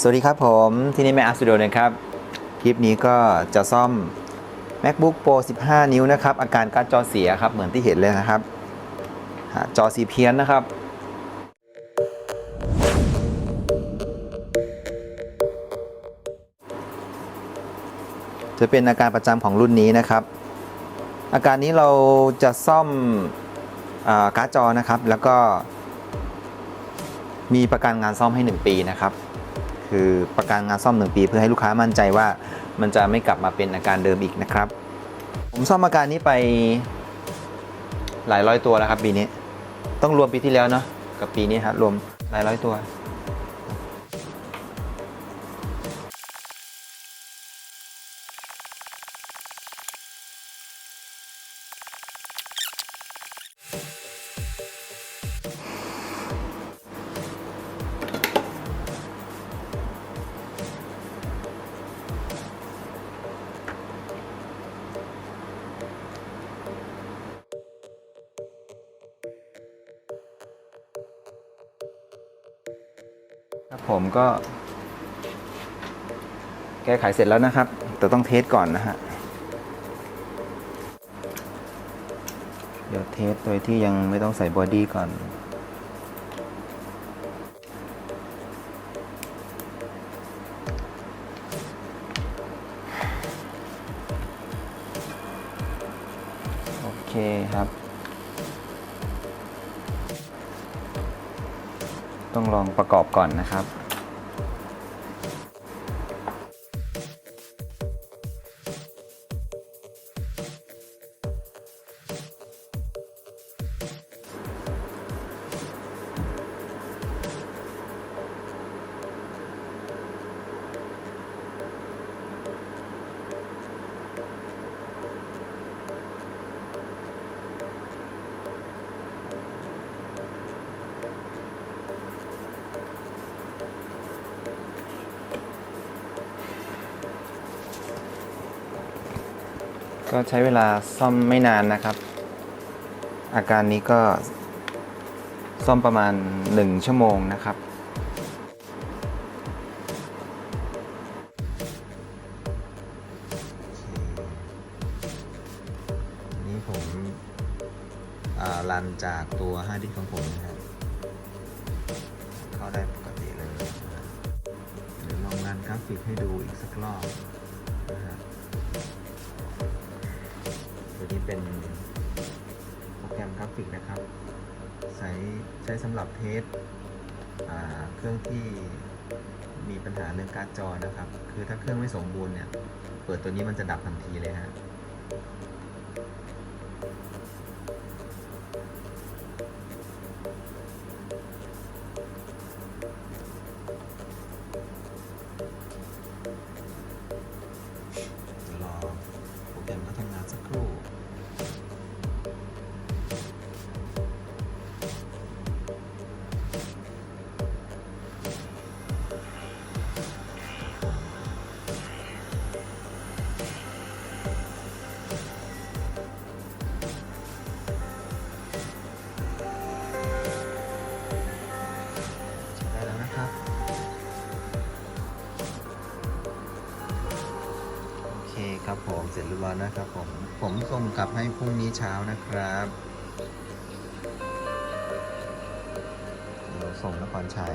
สวัสดีครับผมที่นี่แม่อาร์สตูดิโอนะครับ คลิปนี้ก็จะซ่อม MacBook Pro 15 นิ้วนะครับ อาการการ์ดจอเสียครับ เหมือนที่เห็นเลยนะครับ จอสีเพี้ยนนะครับ จะเป็นอาการประจำของรุ่นนี้นะครับ อาการนี้เราจะซ่อมอการ์ดจอนะครับ แล้วก็มีประกันงานซ่อมให้ 1 ปีนะครับ คือประกันงานซ่อม 1 ปี เพื่อให้ลูกค้ามั่นใจว่ามันจะไม่กลับมาเป็นอาการเดิมอีกนะครับ ผมซ่อมอาการนี้ไปหลายร้อยตัวแล้วครับปีนี้ ต้องรวมปีที่แล้วเนาะกับปีนี้ครับรวมหลายร้อยตัว ครับผมก็ แก้ไขเสร็จแล้วนะครับ แต่ต้องเทสก่อนนะฮะ เดี๋ยวเทสโดยที่ยังไม่ต้องใส่บอดี้ก่อนโอเคครับ ต้องลองประกอบก่อนนะครับ ก็ใช้เวลาซ่อมไม่นานนะครับ อาการนี้ก็ซ่อมประมาณ 1 ชั่วโมงนะครับ นี่ผมรันจากตัวฮาร์ดดิสของผมนะครับ เข้าได้ปกติเลยเดี๋ยวลองรันกราฟิกให้ดูอีกสักรอบนะครับ นี้เป็นโปรแกรมกราฟิกนะครับ ใช้ใช้สำหรับเทสเครื่องที่มีปัญหาเรื่องการ์ดจอนะครับ คือถ้าเครื่องไม่สมบูรณ์เนี่ย เปิดตัวนี้มันจะดับทันทีเลยฮะ ผมเสร็จเรียบร้อยนะครับผม ผมส่งกลับให้พรุ่งนี้เช้านะครับเดี๋ยวส่งนครชัย